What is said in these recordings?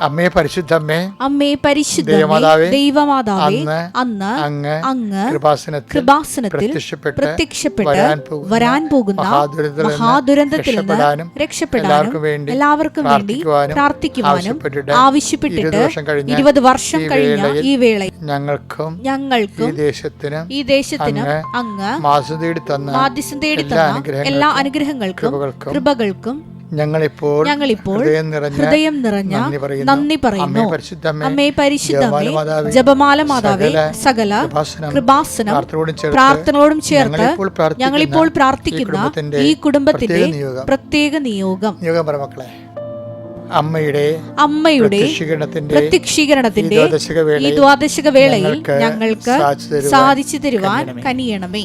അമ്മേ പരിശുദ്ധമ്മേ അമ്മേ പരിശുദ്ധ ദൈവമാതാവേ, ദൈവമാതാവേ അന്ന് അങ്ങ് അങ്ങ് കൃപാസനത്തിൽ കൃപാസനത്തിൽ പ്രത്യക്ഷപ്പെട്ട് വരാൻ പോകുന്ന മഹാദുരന്തത്തിൽ നിന്ന് രക്ഷപ്പെടാനും എല്ലാവർക്കും വേണ്ടി പ്രാർത്ഥിക്കുവാനും ആവശ്യപ്പെട്ടിട്ട് ഇരുപത് വർഷം കഴിഞ്ഞ ഈ വേളയിൽ ഈ ഞങ്ങൾക്കും ഈ ഞങ്ങൾക്കും ദേശത്തിനും ഈ ദേശത്തിനും അങ്ങ് മാസം തേടി തന്ന എല്ലാ അനുഗ്രഹങ്ങൾക്കും കൃപകൾക്കും ഞങ്ങളിപ്പോൾ ഞങ്ങളിപ്പോൾ ഹൃദയം നിറഞ്ഞ നന്ദി പറയുന്നു. അമ്മേ പരിശുദ്ധമേ ജപമാല മാതാവേ, സകല കൃപാസനം പ്രാർത്ഥനയോടും ചേർത്ത് ഞങ്ങളിപ്പോൾ പ്രാർത്ഥിക്കുന്ന ഈ കുടുംബത്തിന്റെ പ്രത്യേക നിയോഗം. നിയോഗം മക്കളെ അമ്മയുടെ അമ്മയുടെ പ്രത്യക്ഷീകരണത്തിന്റെ ഈ ദ്വാദശക വേളയിൽ ഞങ്ങൾക്ക് സാധിച്ചു തരുവാൻ കനിയണമേ.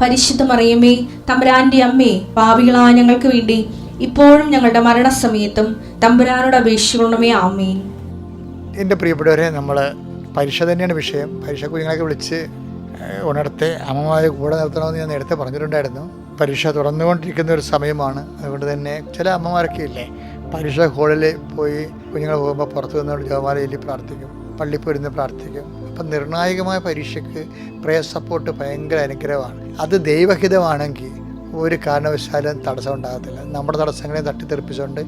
പരിശുദ്ധ മറിയമ്മേ തമ്പുരാന്റെ അമ്മേ പാപികളായ ഞങ്ങൾക്ക് വേണ്ടി ഇപ്പോഴും ഞങ്ങളുടെ മരണസമയത്തും തമ്പുരാനോട് അപേക്ഷിക്കണമേ ആമേൻ. എന്റെ പ്രിയപ്പെട്ടവരെ നമ്മൾ പരീക്ഷ തന്നെയാണ് വിഷയം. പരീക്ഷ കുഞ്ഞുങ്ങളൊക്കെ വിളിച്ച് ഉണർത്തെ അമ്മമാരെ കൂടെ നിർത്തണമെന്ന് ഞാൻ നേരത്തെ പറഞ്ഞിട്ടുണ്ടായിരുന്നു. പരീക്ഷ തുറന്നുകൊണ്ടിരിക്കുന്ന ഒരു സമയമാണ്. അതുകൊണ്ട് തന്നെ ചില അമ്മമാരൊക്കെ ഇല്ലേ പരീക്ഷ ഹോളിൽ പോയി കുഞ്ഞുങ്ങൾ പോകുമ്പോൾ പുറത്തു നിന്നുകൊണ്ട് ജോമാല ചൊല്ലി പ്രാർത്ഥിക്കും പള്ളിയിൽ പോയിരുന്ന് പ്രാർത്ഥിക്കും. അപ്പം നിർണായകമായ പരീക്ഷയ്ക്ക് പ്രയർ സപ്പോർട്ട് ഭയങ്കര അനുഗ്രഹമാണ്. അത് ദൈവഹിതമാണെങ്കിൽ ഒരു കാരണവശാലും തടസ്സം ഉണ്ടാകത്തില്ല. നമ്മുടെ തടസ്സങ്ങളെ തട്ടിത്തെറിപ്പിച്ചുകൊണ്ട്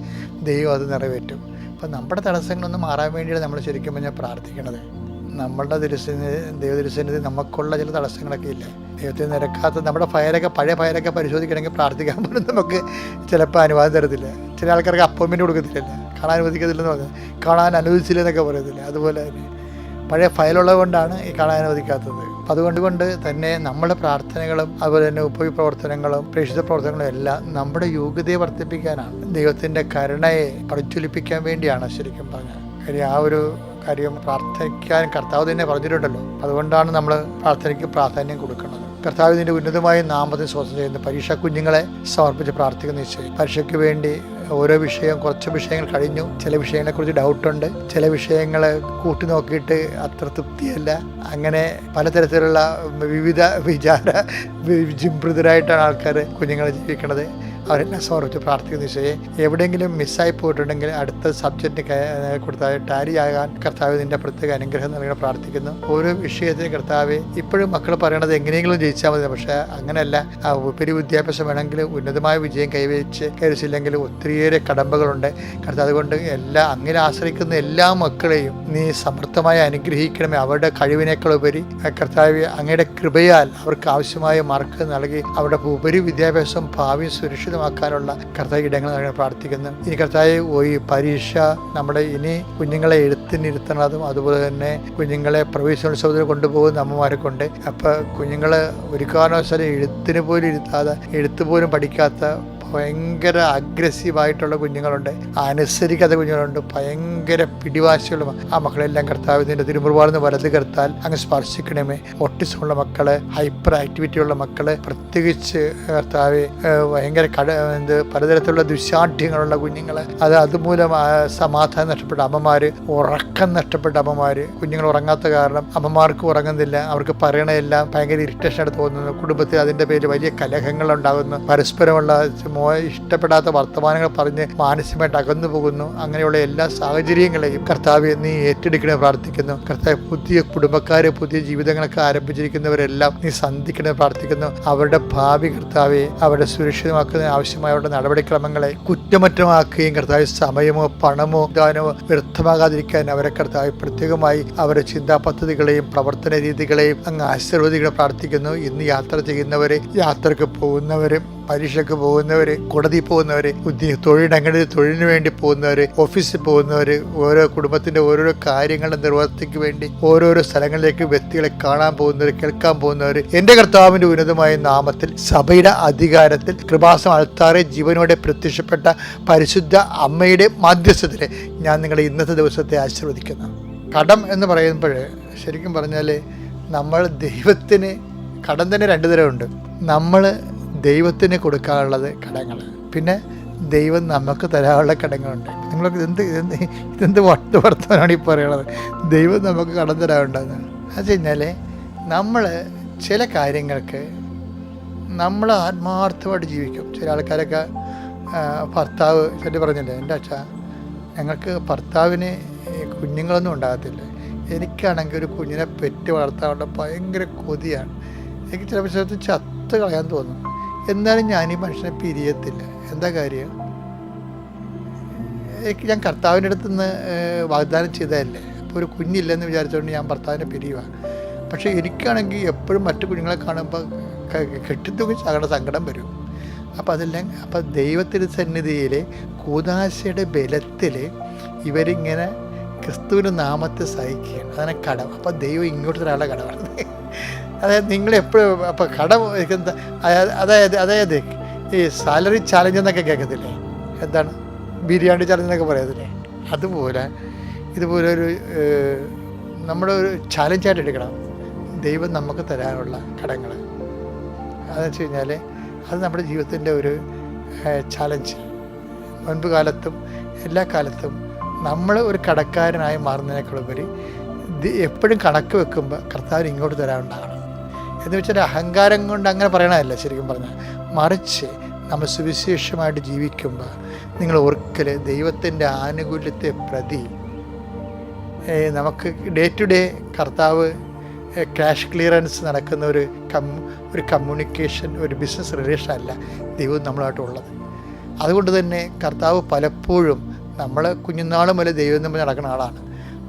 ദൈവം അത് നിറവേറ്റും. അപ്പം നമ്മുടെ തടസ്സങ്ങളൊന്നും മാറാൻ വേണ്ടിയാണ് നമ്മൾ ശരിക്കും പറഞ്ഞാൽ പ്രാർത്ഥിക്കണത്. നമ്മളുടെ തിരുസന്നിധി ദൈവതിരുസന്നിധി നമുക്കുള്ള ചില തടസ്സങ്ങളൊക്കെ ഇല്ല? ദൈവത്തിന് നിരക്കാത്ത നമ്മുടെ ഫയലൊക്കെ പഴയ ഫയലൊക്കെ പരിശോധിക്കണമെങ്കിൽ പ്രാർത്ഥിക്കാൻ പോലും നമുക്ക് ചിലപ്പോൾ അനുവാദം തരത്തില്ല. ചില ആൾക്കാർക്ക് അപ്പോയിൻമെന്റ് കൊടുക്കത്തില്ല. കാണാൻ അനുവദിക്കത്തില്ലെന്ന് പറഞ്ഞാൽ കാണാൻ അനുവദിച്ചില്ല എന്നൊക്കെ പറയത്തില്ല. അതുപോലെ തന്നെ പഴയ ഫയലുള്ളത് കൊണ്ടാണ് ഈ കാണാൻ അനുവദിക്കാത്തത്. അതുകൊണ്ട് കൊണ്ട് തന്നെ നമ്മുടെ പ്രാർത്ഥനകളും അതുപോലെ തന്നെ ഉപയോഗ പ്രവർത്തനങ്ങളും പ്രേക്ഷിത പ്രവർത്തനങ്ങളും എല്ലാം നമ്മുടെ യോഗ്യതയെ വർദ്ധിപ്പിക്കാനാണ്. ദൈവത്തിന്റെ കരുണയെ പ്രജ്വലിപ്പിക്കാൻ വേണ്ടിയാണ് ശരിക്കും പറഞ്ഞത്. കാര്യം ആ ഒരു കാര്യം പ്രാർത്ഥിക്കാൻ കർത്താവ് തന്നെ പറഞ്ഞിട്ടുണ്ടല്ലോ. അതുകൊണ്ടാണ് നമ്മൾ പ്രാർത്ഥനയ്ക്ക് പ്രാധാന്യം കൊടുക്കുന്നത്. കർത്താവിന്റെ ഉന്നതമായ നാമത്തെ സ്വന്തം ചെയ്യുന്ന. പരീക്ഷ കുഞ്ഞുങ്ങളെ സമർപ്പിച്ച് പ്രാർത്ഥിക്കുന്ന നിശ്ചയം പരീക്ഷയ്ക്ക് വേണ്ടി ഓരോ വിഷയം കുറച്ച് വിഷയങ്ങൾ കഴിഞ്ഞു. ചില വിഷയങ്ങളെക്കുറിച്ച് ഡൗട്ടുണ്ട് ചില വിഷയങ്ങൾ കൂട്ടി നോക്കിയിട്ട് അത്ര തൃപ്തിയല്ല. അങ്ങനെ പലതരത്തിലുള്ള വിവിധ വിചാര വിജിംബൃതരായിട്ടാണ് ആൾക്കാർ കുഞ്ഞുങ്ങളെ ജീവിക്കണത്. അവരെല്ലാം സമർപ്പിച്ച് പ്രാർത്ഥിക്കുന്ന ഈശോയെ. എവിടെയെങ്കിലും മിസ്സായി പോയിട്ടുണ്ടെങ്കിൽ അടുത്ത സബ്ജക്റ്റ് കൊടുത്താൽ ടാലി ആകാൻ കർത്താവ് നിന്റെ പ്രത്യേക അനുഗ്രഹം നൽകണം പ്രാർത്ഥിക്കുന്നു. ഓരോ വിഷയത്തിന് കർത്താവ് ഇപ്പോഴും മക്കൾ പറയണത് എങ്ങനെയെങ്കിലും ജയിച്ചാൽ മതി. പക്ഷേ അങ്ങനെയല്ല. ഉപരി വിദ്യാഭ്യാസം വേണമെങ്കിൽ ഉന്നതമായ വിജയം കൈവരിച്ച് കൈവരിച്ചില്ലെങ്കിൽ ഒത്തിരിയേറെ കടമ്പകളുണ്ട്. കർത്താവ് അതുകൊണ്ട് എല്ലാ അങ്ങനെ ആശ്രയിക്കുന്ന എല്ലാ മക്കളെയും നീ സമർത്ഥമായി അനുഗ്രഹിക്കണമേ. അവരുടെ കഴിവിനേക്കാൾ ഉപരി കർത്താവ് അങ്ങയുടെ കൃപയാൽ അവർക്ക് ആവശ്യമായ മാർക്ക് നൽകി അവരുടെ ഉപരി വിദ്യാഭ്യാസം ഭാവി സുരക്ഷിതമാക്കാനുള്ള കർത്താവ് ഇടങ്ങൾ പ്രാർത്ഥിക്കുന്നു ഇനി കർത്താവ് ഈ പരീക്ഷ നമ്മുടെ ഇനി കുഞ്ഞുങ്ങളെ എഴുത്തിനിരുത്തണതും അതുപോലെ തന്നെ കുഞ്ഞുങ്ങളെ പ്രവേശനോത്സവത്തിൽ കൊണ്ടുപോകുന്ന അമ്മമാരെ കൊണ്ട്. അപ്പോൾ കുഞ്ഞുങ്ങൾ ഒരു കാരണവശാലും എഴുത്തിന് പോലും ഇരുത്താതെ എഴുത്ത് പോലും പഠിക്കാത്ത ഭയങ്കര അഗ്രസീവായിട്ടുള്ള കുഞ്ഞുങ്ങളുണ്ട്. അനുസരിക്കാത്ത കുഞ്ഞുങ്ങളുണ്ട്. ഭയങ്കര പിടിവാശിയുള്ള ആ മക്കളെല്ലാം കർത്താവ് നിന്റെ തിരുമുറുപാടുന്ന് വലത് കർത്താൽ അങ്ങ് സ്പർശിക്കണമേ. ഒട്ടിസമുള്ള മക്കൾ ഹൈപ്പർ ആക്ടിവിറ്റി ഉള്ള മക്കൾ പ്രത്യേകിച്ച് കർത്താവ് ഭയങ്കര കട എന്ത് പലതരത്തിലുള്ള ദുശാഠ്യങ്ങളുള്ള കുഞ്ഞുങ്ങൾ അത് അതുമൂലം സമാധാനം നഷ്ടപ്പെട്ട അമ്മമാർ ഉറക്കം നഷ്ടപ്പെട്ട അമ്മമാർ കുഞ്ഞുങ്ങൾ ഉറങ്ങാത്ത കാരണം അമ്മമാർക്ക് ഉറങ്ങുന്നില്ല. അവർക്ക് പറയണതെല്ലാം ഭയങ്കര ഇറിറ്റേഷൻ തോന്നുന്നു. കുടുംബത്തിൽ അതിന്റെ പേരിൽ വലിയ കലഹങ്ങൾ ഉണ്ടാകുന്നു പരസ്പരമുള്ള ഇഷ്ടപ്പെടാത്ത വർത്തമാനങ്ങൾ പറഞ്ഞ് മാനസികമായിട്ട് അകന്നു പോകുന്നു. അങ്ങനെയുള്ള എല്ലാ സാഹചര്യങ്ങളെയും കർത്താവ് നീ ഏറ്റെടുക്കണേ പ്രാർത്ഥിക്കുന്നു. കർത്താവ് പുതിയ കുടുംബക്കാരെ പുതിയ ജീവിതങ്ങളൊക്കെ ആരംഭിച്ചിരിക്കുന്നവരെല്ലാം നീ സന്ധിക്കണേ പ്രാർത്ഥിക്കുന്നു. അവരുടെ ഭാവി കർത്താവെ അവരുടെ സുരക്ഷിതമാക്കുന്ന ആവശ്യമായ അവരുടെ നടപടിക്രമങ്ങളെ കുറ്റമറ്റമാക്കുകയും കർത്താവ് സമയമോ പണമോ ദാനമോ വ്യർത്ഥമാകാതിരിക്കാൻ അവരെ കർത്താവ് പ്രത്യേകമായി അവരുടെ ചിന്താ പദ്ധതികളെയും പ്രവർത്തന രീതികളെയും അങ്ങ് ആശീർവദികളെ പ്രാർത്ഥിക്കുന്നു. ഇന്ന് യാത്ര ചെയ്യുന്നവരെ യാത്രയ്ക്ക് പോകുന്നവരും പരീക്ഷയ്ക്ക് പോകുന്നവർ കോടതി പോകുന്നവർ തൊഴിലിടങ്ങളിൽ തൊഴിലിന് വേണ്ടി പോകുന്നവർ ഓഫീസിൽ പോകുന്നവർ ഓരോ കുടുംബത്തിന്റെ ഓരോരോ കാര്യങ്ങളുടെ നിർവഹണത്തിക്ക് വേണ്ടി ഓരോരോ സ്ഥലങ്ങളിലേക്ക് വ്യക്തികളെ കാണാൻ പോകുന്നവർ കേൾക്കാൻ പോകുന്നവർ എന്റെ കർത്താവിന്റെ ഉന്നതമായ നാമത്തിൽ സഭയുടെ അധികാരത്തിൽ കൃപാസം അൾത്താറെ ജീവനോടെ പ്രത്യക്ഷപ്പെട്ട പരിശുദ്ധ അമ്മയുടെ മാധ്യസ്ഥത്തിൽ ഞാൻ നിങ്ങളെ ഇന്നത്തെ ദിവസത്തെ ആശീർവദിക്കുന്നു. കടം എന്ന് പറയുമ്പോൾ ശരിക്കും പറഞ്ഞാൽ നമ്മൾ ദൈവത്തിന് കടം തന്നെ രണ്ട് തരമുണ്ട് നമ്മൾ ദൈവത്തിന് കൊടുക്കാനുള്ളത് കടങ്ങൾ. പിന്നെ ദൈവം നമുക്ക് തരാനുള്ള കടങ്ങളുണ്ട്. നിങ്ങൾക്ക് ഇതെന്ത് ഇതെന്ത് ഇതെന്ത് വട്ട് വർത്തമാനമാണ് ഈ പറയണത് ദൈവം നമുക്ക് കടം തരാനുണ്ടെന്ന് അത് കഴിഞ്ഞാൽ നമ്മൾ ചില കാര്യങ്ങൾക്ക് നമ്മൾ ആത്മാർത്ഥമായിട്ട് ജീവിക്കും. ചില ആൾക്കാരൊക്കെ ഭർത്താവ് ചെല്ലി പറഞ്ഞില്ലേ എന്റെ അച്ഛ ഞങ്ങൾക്ക് ഭർത്താവിന് കുഞ്ഞുങ്ങളൊന്നും ഉണ്ടാകത്തില്ല. എനിക്കാണെങ്കിൽ ഒരു കുഞ്ഞിനെ പെറ്റ് വളർത്താനുള്ള ഭയങ്കര കൊതിയാണ്. എനിക്ക് ചില പക്ഷേ ചത്ത് കളയാൻ തോന്നും. എന്നാലും ഞാൻ ഈ മനുഷ്യനെ പിരിയത്തില്ല. എന്താ കാര്യം? എനിക്ക് ഞാൻ കർത്താവിന്റെ അടുത്ത് നിന്ന് വാഗ്ദാനം ചെയ്തതല്ലേ? അപ്പോൾ ഒരു കുഞ്ഞില്ലെന്ന് വിചാരിച്ചുകൊണ്ട് ഞാൻ ഭർത്താവിനെ പിരിയുക പക്ഷേ എനിക്കാണെങ്കിൽ എപ്പോഴും മറ്റു കുഞ്ഞുങ്ങളെ കാണുമ്പോൾ കെട്ടിത്തൂങ്ങി ചാകേണ്ട സങ്കടം വരും. അപ്പം അതെല്ലാം അപ്പം ദൈവത്തിന്റെ സന്നിധിയിൽ കൂതാശയുടെ ബലത്തിൽ ഇവരിങ്ങനെ ക്രിസ്തുവിന്റെ നാമത്തെ സഹിക്കുകയാണ്. അതാണ് കടം അപ്പം ദൈവം ഇങ്ങോട്ട് തരാനുള്ള കടമാണ് അതായത് നിങ്ങൾ എപ്പോഴും അപ്പം കടം അതായത് അതായത് ഈ സാലറി ചാലഞ്ച് എന്നൊക്കെ കേൾക്കത്തില്ലേ? എന്താണ്? ബിരിയാണി ചാലഞ്ച് എന്നൊക്കെ പറയത്തില്ലേ? അതുപോലെ ഇതുപോലെ ഒരു നമ്മുടെ ഒരു ചാലഞ്ചായിട്ട് എടുക്കണം. ദൈവം നമുക്ക് തരാനുള്ള കടങ്ങൾ. അതെന്ന് വെച്ച് കഴിഞ്ഞാൽ അത് നമ്മുടെ ജീവിതത്തിന്റെ ഒരു ചാലഞ്ച് മുൻപ് കാലത്തും എല്ലാ കാലത്തും നമ്മൾ ഒരു കടക്കാരനായി മാറുന്നതിനേക്കാളുപരി എപ്പോഴും കണക്ക് വെക്കുമ്പോൾ കർത്താവിന് ഇങ്ങോട്ട് തരാനുണ്ടാകണം എന്ന് വെച്ചാൽ അഹങ്കാരം കൊണ്ട് അങ്ങനെ പറയണതല്ല ശരിക്കും പറഞ്ഞാൽ. മറിച്ച് നമ്മൾ സുവിശേഷമായിട്ട് ജീവിക്കുമ്പോൾ നിങ്ങൾ ഒരിക്കൽ ദൈവത്തിന്റെ ആനുകൂല്യത്തെ പ്രതി നമുക്ക് ഡേ ടു ഡേ കർത്താവ് ക്യാഷ് ക്ലിയറൻസ് നടക്കുന്ന ഒരു കം ഒരു കമ്മ്യൂണിക്കേഷൻ ഒരു ബിസിനസ് റിലേഷൻ അല്ല ദൈവം നമ്മളായിട്ടുള്ളത് അതുകൊണ്ട് തന്നെ കർത്താവ് പലപ്പോഴും നമ്മൾ കുഞ്ഞുനാളും വരെ ദൈവം തമ്മിൽ നടക്കുന്ന ആളാണ്.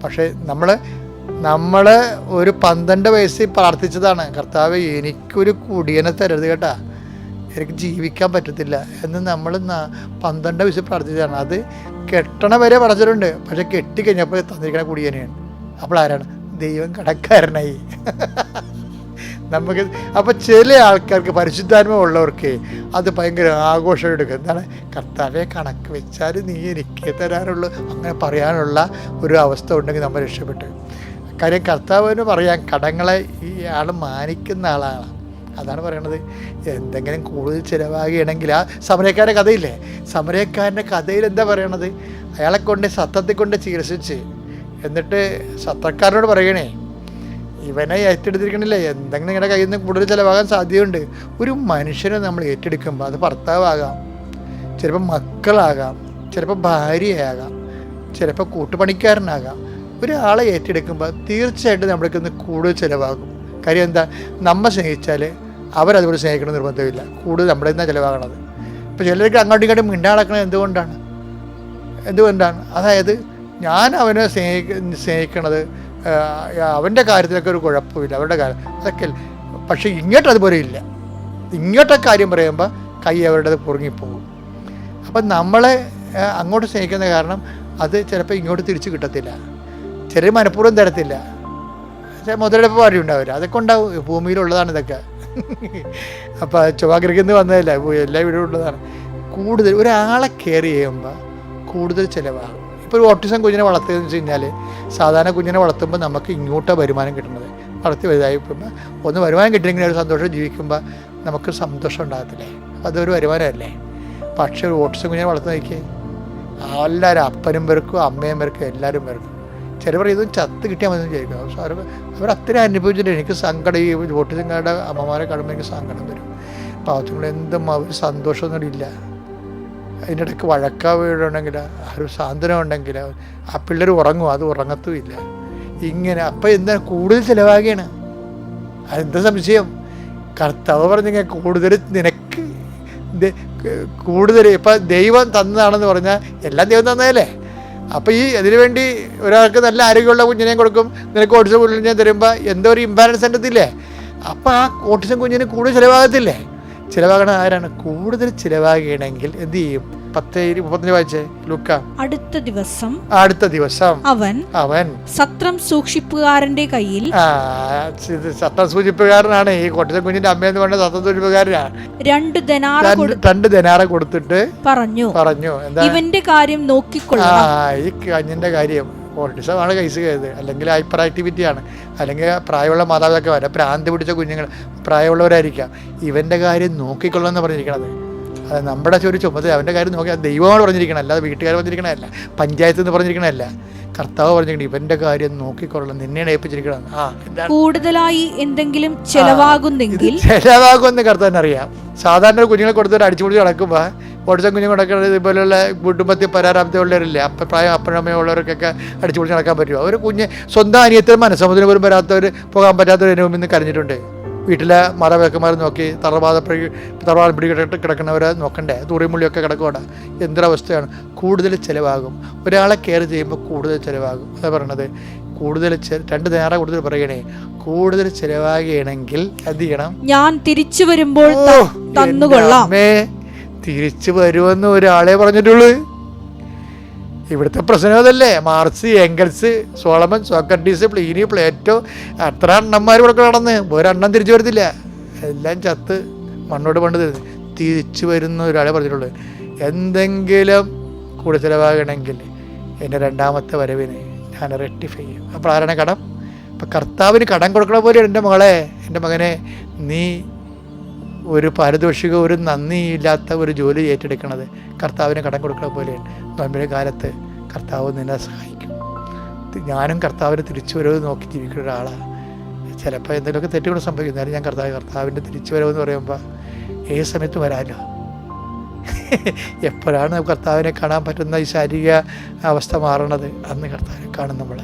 പക്ഷേ നമ്മൾ നമ്മൾ ഒരു പന്ത്രണ്ട് വയസ്സിൽ പ്രാർത്ഥിച്ചതാണ്. കർത്താവ് എനിക്കൊരു കുടിയനെ തരരുത് കേട്ടാ. എനിക്ക് ജീവിക്കാൻ പറ്റത്തില്ല എന്ന് നമ്മൾ പന്ത്രണ്ട് വയസ്സിൽ പ്രാർത്ഥിച്ചതാണ്. അത് കെട്ടണ വരെ പറഞ്ഞിട്ടുണ്ട് പക്ഷെ കെട്ടിക്കഴിഞ്ഞപ്പോൾ തന്നിരിക്കണ കുടിയനെയാണ് അപ്പോൾ ആരാണ്? ദൈവം കടക്കാരനായി. നമുക്ക് അപ്പോൾ ചില ആൾക്കാർക്ക് പരിശുദ്ധാത്മ ഉള്ളവർക്ക് അത് ഭയങ്കര ആഘോഷം എടുക്കും. എന്താണ്? കർത്താവെ കണക്ക് വെച്ചാൽ നീ എനിക്ക് തരാനുള്ള അങ്ങനെ പറയാനുള്ള ഒരു അവസ്ഥ ഉണ്ടെങ്കിൽ നമ്മൾ രക്ഷപ്പെട്ടു. കാര്യം കർത്താവിന് പറയാം കടങ്ങളെ ഈ ആൾ മാനിക്കുന്ന ആളാണ്. അതാണ് പറയണത്. എന്തെങ്കിലും കൂടുതൽ ചിലവാകുകയാണെങ്കിൽ ആ സമരക്കാരുടെ കഥയില്ലേ? സമരക്കാരന്റെ കഥയിൽ എന്താ പറയണത്? അയാളെ കൊണ്ട് സത്തത്തിൽ കൊണ്ട് ചികിത്സിച്ച്. എന്നിട്ട് സത്രക്കാരനോട് പറയണേ ഇവനെ ഏറ്റെടുത്തിരിക്കണില്ലേ? എന്തെങ്കിലും നിങ്ങളുടെ കയ്യിൽ നിന്ന് കൂടുതൽ ചിലവാകാൻ സാധ്യതയുണ്ട്. ഒരു മനുഷ്യനെ നമ്മൾ ഏറ്റെടുക്കുമ്പോൾ അത് ഭർത്താവാകാം. ചിലപ്പോൾ മക്കളാകാം. ചിലപ്പോൾ ഭാര്യയാകാം. ചിലപ്പോൾ കൂട്ടുപണിക്കാരനാകാം. ഒരാളെ ഏറ്റെടുക്കുമ്പോൾ തീർച്ചയായിട്ടും നമ്മൾക്ക് ഒന്ന് കൂടുതൽ ചിലവാകും. കാര്യം എന്താ? നമ്മൾ സ്നേഹിച്ചാൽ അവരതുപോലെ സ്നേഹിക്കണം നിർബന്ധമില്ല. കൂടുതൽ നമ്മുടെ നിന്നാണ് ചിലവാകണത്. ഇപ്പോൾ ചിലർക്ക് അങ്ങോട്ടും ഇങ്ങോട്ടും മിണ്ടാളക്കണത് എന്തുകൊണ്ടാണ്? എന്തുകൊണ്ടാണ്? അതായത് ഞാൻ അവനെ സ്നേഹിക്ക സ്നേഹിക്കണത് അവന്റെ കാര്യത്തിലൊക്കെ ഒരു കുഴപ്പമില്ല. അവരുടെ കാര്യം അതൊക്കെ പക്ഷേ ഇങ്ങോട്ട് അതുപോലെ ഇല്ല. ഇങ്ങോട്ടെ കാര്യം പറയുമ്പോൾ കൈ അവരുടേത് കുറുങ്ങിപ്പോകും അപ്പം നമ്മളെ അങ്ങോട്ട് സ്നേഹിക്കുന്ന കാരണം അത് ചിലപ്പോൾ ഇങ്ങോട്ട് തിരിച്ച് കിട്ടത്തില്ല. ചിലർ മനഃപൂർവം തരത്തില്ല. മുതലെടുപ്പ് പാടി ഉണ്ടാവില്ല. അതൊക്കെ ഉണ്ടാവും. ഭൂമിയിലുള്ളതാണ് ഇതൊക്കെ. അപ്പോൾ ചൊവ്വാഗ്രഹിന്ന് വന്നതല്ല? ഭൂ- എല്ലാ വീടും ഉള്ളതാണ്. കൂടുതൽ ഒരാളെ കെയർ ചെയ്യുമ്പോൾ കൂടുതൽ ചിലവാകും. ഇപ്പോൾ ഒരു ഓട്ടിസം കുഞ്ഞിനെ വളർത്തുകയെന്ന് വെച്ച് കഴിഞ്ഞാൽ സാധാരണ കുഞ്ഞിനെ വളർത്തുമ്പോൾ നമുക്ക് ഇങ്ങോട്ടാണ് വരുമാനം കിട്ടുന്നത്. വളർത്തി വലുതായി പോകുമ്പോൾ ഒന്ന് വരുമാനം കിട്ടിയെങ്കിൽ ഒരു സന്തോഷം ജീവിക്കുമ്പോൾ നമുക്ക് സന്തോഷം ഉണ്ടാകത്തില്ലേ? അതൊരു വരുമാനമല്ലേ? പക്ഷേ ഒരു ഓട്ടിസം കുഞ്ഞിനെ വളർത്തുന്ന നോക്കിയേ. എല്ലാവരും അപ്പനും പേർക്കും അമ്മയും പേർക്കും എല്ലാവരും പേർക്കും ചിലവർ ഇത് ചത്ത് കിട്ടിയാൽ മതി ചോദിക്കും പക്ഷെ അവർ അവർ അത്രയും അനുഭവിച്ചിട്ട് എനിക്ക് സങ്കടം ഈ ഓട്ടിസംകാരുടെ അമ്മമാരെ കാണുമ്പോൾ എനിക്ക് സങ്കടം വരും. പാവത്തുങ്ങൾ എന്തും അവർ സന്തോഷമൊന്നും ഇല്ല. അതിന്റെ ഇടയ്ക്ക് വഴക്കാ വീടുണ്ടെങ്കിൽ ആ ഒരു സാന്ത്വനം ഉണ്ടെങ്കിൽ ആ പിള്ളേർ ഉറങ്ങും അത് ഉറങ്ങത്തുമില്ല ഇങ്ങനെ അപ്പം എന്താ കൂടുതൽ ചിലവാകുകയാണ് അതെന്താ സംശയം? കർത്താവ് പറഞ്ഞെങ്കിൽ കൂടുതൽ നിനക്ക് കൂടുതൽ ഇപ്പം ദൈവം തന്നതാണെന്ന് പറഞ്ഞാൽ എല്ലാം ദൈവം തന്നതല്ലേ? അപ്പോൾ ഈ അതിനുവേണ്ടി ഒരാൾക്ക് നല്ല ആരോഗ്യമുള്ള കുഞ്ഞിനെയും കൊടുക്കും. നിനക്ക് ഓട്ടിസം കുഞ്ഞിനെ തരുമ്പോൾ എന്തോ ഒരു ഇമ്പാലൻസ് ഉണ്ടത്തില്ലേ അപ്പോൾ ആ ഓട്ടിസം കുഞ്ഞിന് കൂടുതൽ ചിലവാകത്തില്ലേ? ചിലവാകണ ആരാണ്? കൂടുതൽ ചിലവാകണമെങ്കിൽ എന്ത് ചെയ്യും? പത്ത് മുപ്പത്തഞ്ച് വായിച്ചേ ലുക്ക. അടുത്ത ദിവസം അടുത്ത ദിവസം അവൻ അവൻ സത്രം സൂക്ഷിപ്പുകാരന്റെ കയ്യിൽ ആ സൂക്ഷിപ്പുകാരനാണ്. ഈ കൊട്ടിച്ച കുഞ്ഞിന്റെ അമ്മയെന്ന് പറഞ്ഞ സത്രം സൂക്ഷിപ്പുകാരനാണ് രണ്ട് ധനാറ രണ്ട് ദിനാറ കൊടുത്തിട്ട് പറഞ്ഞു. പറഞ്ഞു. എന്താ? ഇവന്റെ കാര്യം ആ നോക്കിക്കൊള്ളണം ഈ കഞ്ഞിന്റെ കാര്യം. ഓട്ടിസമാണ് കേസ് കയത് അല്ലെങ്കിൽ ഹൈപ്പർ ആക്ടിവിറ്റി ആണ്. അല്ലെങ്കിൽ പ്രായമുള്ള മാതാപിതാക്കൾ പ്രാന്തി പിടിച്ച കുഞ്ഞുങ്ങൾ പ്രായമുള്ളവരായിരിക്കാം. ഇവന്റെ കാര്യം നോക്കിക്കൊള്ളാന്ന് പറഞ്ഞിരിക്കണത്. അത് നമ്മുടെ ഒരു ചുമതല. അവന്റെ കാര്യം നോക്കി അത് ദൈവമാണ് പറഞ്ഞിരിക്കണം അല്ലാതെ വീട്ടുകാർ പറഞ്ഞിരിക്കണമല്ല പഞ്ചായത്ത് എന്ന് പറഞ്ഞിരിക്കണമല്ല കർത്താവ് പറഞ്ഞിരിക്കണം ഇവന്റെ കാര്യം നോക്കിക്കൊള്ളണം നിന്നെയാണ് ഏൽപ്പിച്ചിരിക്കണം ആ കൂടുതലായി എന്തെങ്കിലും ചെലവാകുന്നെങ്കിൽ ചെലവാകുമെന്ന് കർത്താൻ അറിയാം സാധാരണ കുഞ്ഞുങ്ങളെ കൊടുത്തിട്ട് അടിച്ചുപൊളിച്ച് നടക്കുമ്പോൾ ഓടിച്ച കുഞ്ഞുങ്ങളൊക്കെ ഇതുപോലെയുള്ള കുടുംബത്തിൽ പരാരാമത്തെ ഉള്ളവരില്ലേ? അപ്പം പ്രായം അപ്പഴമ്മയോ ഉള്ളവർക്കൊക്കെ അടിച്ചുപൊളിച്ച് നടക്കാൻ പറ്റുമോ? അവർ കുഞ്ഞ് സ്വന്തം അനിയത്തിന് മനസ്സമുദ്രം പോലും വരാത്തവർ പോകാൻ പറ്റാത്തവർ മുമ്പിൽ നിന്ന് കരഞ്ഞിട്ടുണ്ട്. വീട്ടിലെ മാതാപിതാക്കന്മാർ നോക്കി തറവാത തറവാട് പിടി കിട- കിടക്കുന്നവരെ നോക്കണ്ടേ? തുറിമുള്ളിയൊക്കെ കിടക്കുവാണ് എന്തൊരവസ്ഥയാണ്? കൂടുതൽ ചിലവാകും. ഒരാളെ കെയർ ചെയ്യുമ്പോൾ കൂടുതൽ ചിലവാകും. അതാ പറയണത്. കൂടുതൽ രണ്ട് നേരം കൂടുതൽ പറയണേ കൂടുതൽ ചിലവാകുകയാണെങ്കിൽ എന്ത് ചെയ്യണം? ഞാൻ തിരിച്ചു വരുമ്പോൾ തന്നുകൊള്ളാം. തിരിച്ചു വരുമെന്ന് ഒരാളെ പറഞ്ഞിട്ടുള്ളൂ. ഇവിടുത്തെ പ്രശ്നം അതല്ലേ? Marx Engels Solomon Socrates Pliny Plato അത്ര അണ്ണന്മാർ ഇവിടെ നടന്ന്? ഒരെണ്ണം തിരിച്ചു വരത്തില്ല. എല്ലാം ചത്ത് മണ്ണോട് പണ്ട് തിരിച്ചു വരുന്ന ഒരാളെ പറഞ്ഞിട്ടുള്ളൂ. എന്തെങ്കിലും കൂടെ ചിലവാകണമെങ്കിൽ എന്റെ രണ്ടാമത്തെ വരവിന് ഞാൻ റെക്ടിഫൈ ചെയ്യും. അപ്പോൾ ആരാണ് കടം? അപ്പം കർത്താവിന് കടം കൊടുക്കണ പോലെയാണ് എന്റെ മകളെ. എന്റെ മകനെ നീ ഒരു പാരിതോഷിക ഒരു നന്ദിയില്ലാത്ത ഒരു ജോലി ഏറ്റെടുക്കണത് കർത്താവിന് കടം കൊടുക്കുന്ന പോലെയാണ്. നോമ്പിന്റെ കാലത്ത് കർത്താവ് നിന്നെ സഹായിക്കും. ഞാനും കർത്താവിന് തിരിച്ചുവരവ് നോക്കി ജീവിക്കുന്ന ഒരാളാണ് ചിലപ്പോൾ എന്തെങ്കിലുമൊക്കെ തെറ്റുകൾ സംഭവിക്കുന്നാലും ഞാൻ കർത്താവ് കർത്താവിന്റെ തിരിച്ചുവരവ് എന്ന് പറയുമ്പോൾ ഏത് സമയത്ത് വരാനോ? എപ്പോഴാണ് കർത്താവിനെ കാണാൻ പറ്റുന്ന ഈ ശാരീരിക അവസ്ഥ മാറണത്? അന്ന് കർത്താവിനെ കാണും നമ്മൾ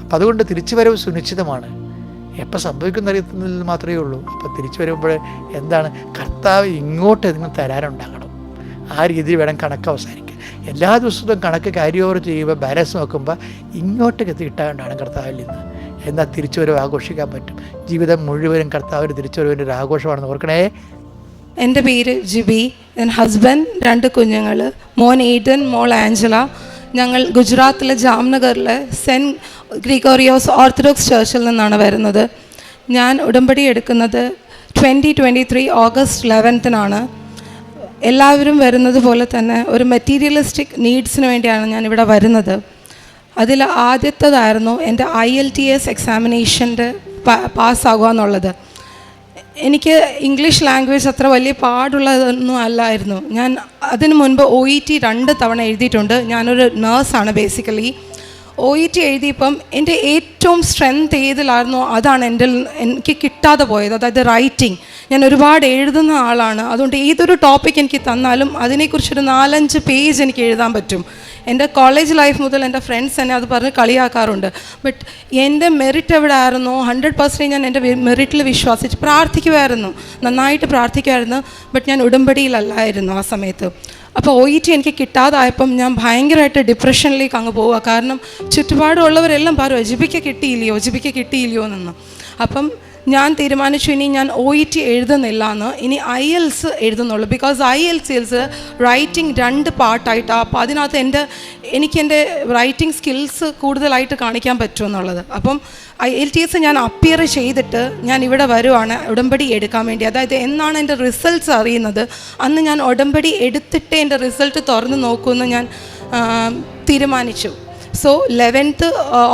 അപ്പം അതുകൊണ്ട് തിരിച്ചുവരവ് സുനിശ്ചിതമാണ്. എപ്പോൾ സംഭവിക്കുന്ന അറിയത്തുന്നതിൽ മാത്രമേ ഉള്ളൂ. അപ്പോൾ തിരിച്ചു വരുമ്പോൾ എന്താണ്? കർത്താവ് ഇങ്ങോട്ട് നിങ്ങൾ തരാനുണ്ടാകണം. ആ രീതിയിൽ വേണം കണക്ക് അവസാനിക്കാൻ. എല്ലാ ദിവസവും കണക്ക് കാരി ഓവർ ചെയ്യുമ്പോൾ ബാലൻസ് നോക്കുമ്പോൾ ഇങ്ങോട്ട് കിട്ടാണ്ടാണ് കർത്താവിൽ നിന്ന്. എന്നാൽ തിരിച്ചു വരവ് ആഘോഷിക്കാൻ പറ്റും. ജീവിതം മുഴുവനും കർത്താവിന് തിരിച്ചു വരവിന്റെ ഒരു ആഘോഷമാണെന്ന് ഓർക്കണേ. എന്റെ പേര് ജിബി. ഹസ്ബൻഡ് രണ്ട് കുഞ്ഞുങ്ങൾ മോൻ ഈഡൻ മോൾ ആഞ്ചല. ഞങ്ങൾ ഗുജറാത്തിലെ ജാംനഗറിലെ സെന്റ് ഗ്രിഗോറിയോസ് ഓർത്തഡോക്സ് ചർച്ചിൽ നിന്നാണ് വരുന്നത്. ഞാൻ ഉടമ്പടി എടുക്കുന്നത് ട്വന്റി ട്വന്റി ത്രീ ഓഗസ്റ്റ് ലെവൻത്തിനാണ് എല്ലാവരും വരുന്നത് പോലെ തന്നെ ഒരു മെറ്റീരിയലിസ്റ്റിക് നീഡ്സിന് വേണ്ടിയാണ് ഞാൻ ഇവിടെ വരുന്നത്. അതിൽ ആദ്യത്തേതായിരുന്നു എന്റെ ഐ എൽ ടി എസ് എക്സാമിനേഷന്റെ പാസ്സാകുക എന്നുള്ളത്. എനിക്ക് ഇംഗ്ലീഷ് ലാംഗ്വേജ് അത്ര വലിയ പാടുള്ളതൊന്നും അല്ലായിരുന്നു. ഞാൻ അതിന് മുൻപ് ഒ ഇ ടി രണ്ട് തവണ എഴുതിയിട്ടുണ്ട്. ഞാനൊരു നേഴ്സാണ് ബേസിക്കലി ഒ ഇ ടി എഴുതിയപ്പം എന്റെ ഏറ്റവും സ്ട്രെങ്ത് ഏതിലായിരുന്നോ അതാണ് എന്റെ എനിക്ക് കിട്ടാതെ പോയത്. അതായത് റൈറ്റിംഗ് ഞാൻ ഒരുപാട് എഴുതുന്ന ആളാണ്. അതുകൊണ്ട് ഏതൊരു ടോപ്പിക് എനിക്ക് തന്നാലും അതിനെക്കുറിച്ചൊരു നാലഞ്ച് പേജ് എനിക്ക് എഴുതാൻ പറ്റും. എന്റെ കോളേജ് ലൈഫ് മുതൽ എന്റെ ഫ്രണ്ട്സ് എന്നെ അത് പറഞ്ഞ് കളിയാക്കാറുണ്ട്. ബട്ട് എന്റെ മെറിറ്റ് എവിടെ ആയിരുന്നു ഹൺഡ്രഡ് പെർസെന്റ് ഞാൻ എന്റെ മെറിറ്റിൽ വിശ്വസിച്ച് പ്രാർത്ഥിക്കുമായിരുന്നു. നന്നായിട്ട് പ്രാർത്ഥിക്കുമായിരുന്നു. ബട്ട് ഞാൻ ഉടമ്പടിയിലല്ലായിരുന്നു ആ സമയത്ത്. അപ്പോൾ ഒ ഇ ടി എനിക്ക് കിട്ടാതായപ്പം ഞാൻ ഭയങ്കരമായിട്ട് ഡിപ്രഷനിലേക്ക് അങ്ങ് പോവുക. കാരണം ചുറ്റുപാടുള്ളവരെല്ലാം പറയും ജിബിക്ക് കിട്ടിയില്ലയോ? ജിബിക്ക് കിട്ടിയില്ലയോ? എന്നൊന്നും. അപ്പം ഞാൻ തീരുമാനിച്ചു ഇനി ഞാൻ ഒ ഇ ടി എഴുതുന്നില്ല എന്ന് ഇനി ഐ എൽസ് എഴുതുന്നുള്ളൂ. ബിക്കോസ് ഐ എൽ സിൽസ് റൈറ്റിംഗ് രണ്ട് പാർട്ടായിട്ടാണ് അപ്പോൾ അതിനകത്ത് എന്റെ എനിക്ക് എന്റെ റൈറ്റിംഗ് സ്കിൽസ് കൂടുതലായിട്ട് കാണിക്കാൻ പറ്റുമെന്നുള്ളത് അപ്പം ഐ എൽ ടി എസ് ഞാൻ അപ്പിയർ ചെയ്തിട്ട് ഞാൻ ഇവിടെ വരുവാണ് ഉടമ്പടി എടുക്കാൻ വേണ്ടി. അതായത് എന്നാണ് എന്റെ റിസൾട്ട്സ് അറിയുന്നത്? അന്ന് ഞാൻ ഉടമ്പടി എടുത്തിട്ട് എന്റെ റിസൾട്ട് തുറന്ന് നോക്കുമെന്ന് ഞാൻ തീരുമാനിച്ചു. So eleventh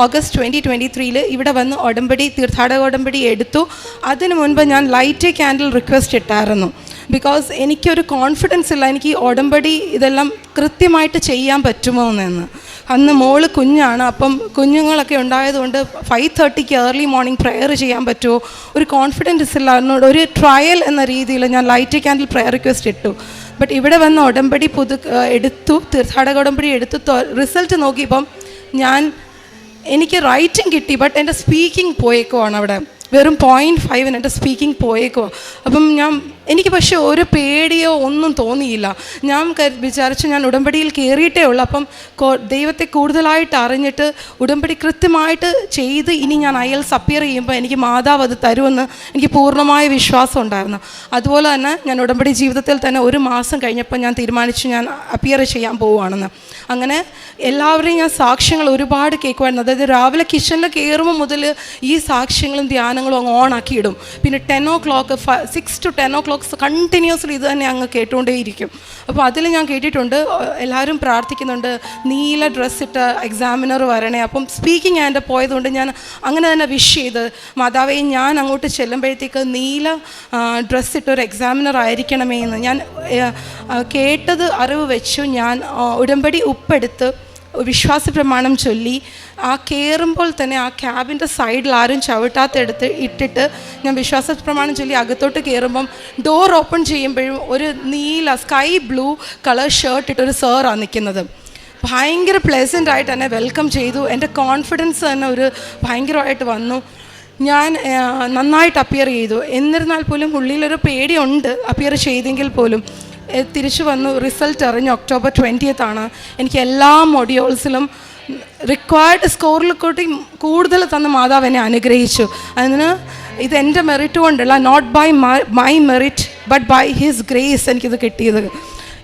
August twenty twenty ത്രീയിൽ ഇവിടെ വന്ന് ഉടമ്പടി തീർത്ഥാടക ഉടമ്പടി എടുത്തു. അതിനു മുൻപ് ഞാൻ ലൈറ്റ് ക്യാൻഡിൽ റിക്വസ്റ്റ് ഇട്ടായിരുന്നു. ബിക്കോസ് എനിക്കൊരു കോൺഫിഡൻസ് ഇല്ല എനിക്ക് ഈ ഉടമ്പടി ഇതെല്ലാം കൃത്യമായിട്ട് ചെയ്യാൻ പറ്റുമോ എന്ന്. അന്ന് മോൾ കുഞ്ഞാണ് അപ്പം കുഞ്ഞുങ്ങളൊക്കെ ഉണ്ടായതുകൊണ്ട് ഫൈവ് തേർട്ടിക്ക് ഏർലി മോർണിംഗ് പ്രെയർ ചെയ്യാൻ പറ്റുമോ? ഒരു കോൺഫിഡൻസ് ഇല്ല എന്നോട് ഒരു ട്രയൽ എന്ന രീതിയിൽ ഞാൻ ലൈറ്റ് ക്യാൻഡിൽ പ്രെയർ റിക്വസ്റ്റ് ഇട്ടു. ബട്ട് ഇവിടെ വന്ന് ഉടമ്പടി പുതു എടുത്തു തീർത്ഥാടക ഉടമ്പടി എടുത്തു. റിസൾട്ട് നോക്കിയപ്പം ഞാൻ എനിക്ക് റൈറ്റിംഗ് കിട്ടി ബട്ട് എന്റെ സ്പീക്കിംഗ് പോയേക്കുവാണ് അവിടെ. വെറും പോയിന്റ് ഫൈവിന് എന്റെ സ്പീക്കിംഗ് പോയേക്കുവാ. അപ്പം ഞാൻ എനിക്ക് പക്ഷേ ഒരു പേടിയോ ഒന്നും തോന്നിയില്ല. ഞാൻ വിചാരിച്ചു ഞാൻ ഉടമ്പടിയിൽ കയറിയിട്ടേ ഉള്ളൂ. അപ്പം ദൈവത്തെ കൂടുതലായിട്ട് അറിഞ്ഞിട്ട് ഉടമ്പടി കൃത്യമായിട്ട് ചെയ്ത് ഇനി ഞാൻ അയൽ സപ്പിയർ ചെയ്യുമ്പോൾ എനിക്ക് മാതാവ് അത് തരുമെന്ന് എനിക്ക് പൂർണമായ വിശ്വാസം ഉണ്ടായിരുന്നു. അതുപോലെ തന്നെ ഞാൻ ഉടമ്പടി ജീവിതത്തിൽ തന്നെ ഒരു മാസം കഴിഞ്ഞപ്പോൾ ഞാൻ തീരുമാനിച്ചു ഞാൻ അപ്പിയർ ചെയ്യാൻ പോവുകയാണെന്ന്. അങ്ങനെ എല്ലാവരെയും ഞാൻ സാക്ഷ്യങ്ങൾ ഒരുപാട് കേൾക്കുമായിരുന്നു അതായത് രാവിലെ കിച്ചണിൽ കയറുമ്പോൾ മുതൽ ഈ സാക്ഷ്യങ്ങളും ധ്യാനങ്ങളും അങ്ങ് ഓണാക്കിയിടും. പിന്നെ ten o'clock six to ten o'clock continuously ഇത് തന്നെ അങ്ങ് കേട്ടുകൊണ്ടേയിരിക്കും അപ്പോൾ അതിൽ ഞാൻ കേട്ടിട്ടുണ്ട് എല്ലാവരും പ്രാർത്ഥിക്കുന്നുണ്ട് നീല ഡ്രസ്സ് ഇട്ട എക്സാമിനർ വരണേ. അപ്പം സ്പീക്കിംഗ് എന്റെ പോയതുകൊണ്ട് ഞാൻ അങ്ങനെ തന്നെ വിഷ് ചെയ്ത് മാതാവേ ഞാൻ അങ്ങോട്ട് ചെല്ലുമ്പോഴത്തേക്ക് നീല ഡ്രസ്സ് ഇട്ട ഒരു എക്സാമിനർ ആയിരിക്കണമേ എന്ന് ഞാൻ കേട്ടത് അറിവ് വെച്ചു. ഞാൻ ഉടമ്പടി ഉപ്പെടുത്ത് വിശ്വാസ പ്രമാണം ചൊല്ലി ആ കയറുമ്പോൾ തന്നെ ആ ക്യാബിന്റെ സൈഡിൽ ആരും ചവിട്ടാത്തെടുത്ത് ഇട്ടിട്ട് ഞാൻ വിശ്വാസ പ്രമാണം ചൊല്ലി അകത്തോട്ട് കയറുമ്പം ഡോർ ഓപ്പൺ ചെയ്യുമ്പോഴും ഒരു നീല സ്കൈ ബ്ലൂ കളർ ഷർട്ട് ഇട്ടൊരു സാറാണ് നിൽക്കുന്നത്. ഭയങ്കര പ്ലെസന്റ് ആയിട്ട് എന്നെ വെൽക്കം ചെയ്തു. എന്റെ കോൺഫിഡൻസ് തന്നെ ഒരു ഭയങ്കരമായിട്ട് വന്നു. ഞാൻ നന്നായിട്ട് അപ്പിയർ ചെയ്തു. എന്നിരുന്നാൽ പോലും ഉള്ളിലൊരു പേടിയുണ്ട് അപ്പിയർ ചെയ്തെങ്കിൽ പോലും. തിരിച്ചു വന്നു. റിസൾട്ട് അറിഞ്ഞു ഒക്ടോബർ ട്വന്റിയത്ത് ആണ്. എനിക്ക് എല്ലാ മൊഡ്യൂൾസിലും റിക്വയർഡ് സ്കോറിൽ കൂട്ടി കൂടുതൽ തന്ന മാതാവ് എന്നെ അനുഗ്രഹിച്ചു. അതിന് ഇത് എന്റെ മെറിറ്റ് കൊണ്ടല്ല not by my merit but by his grace എനിക്കിത് കിട്ടിയത്.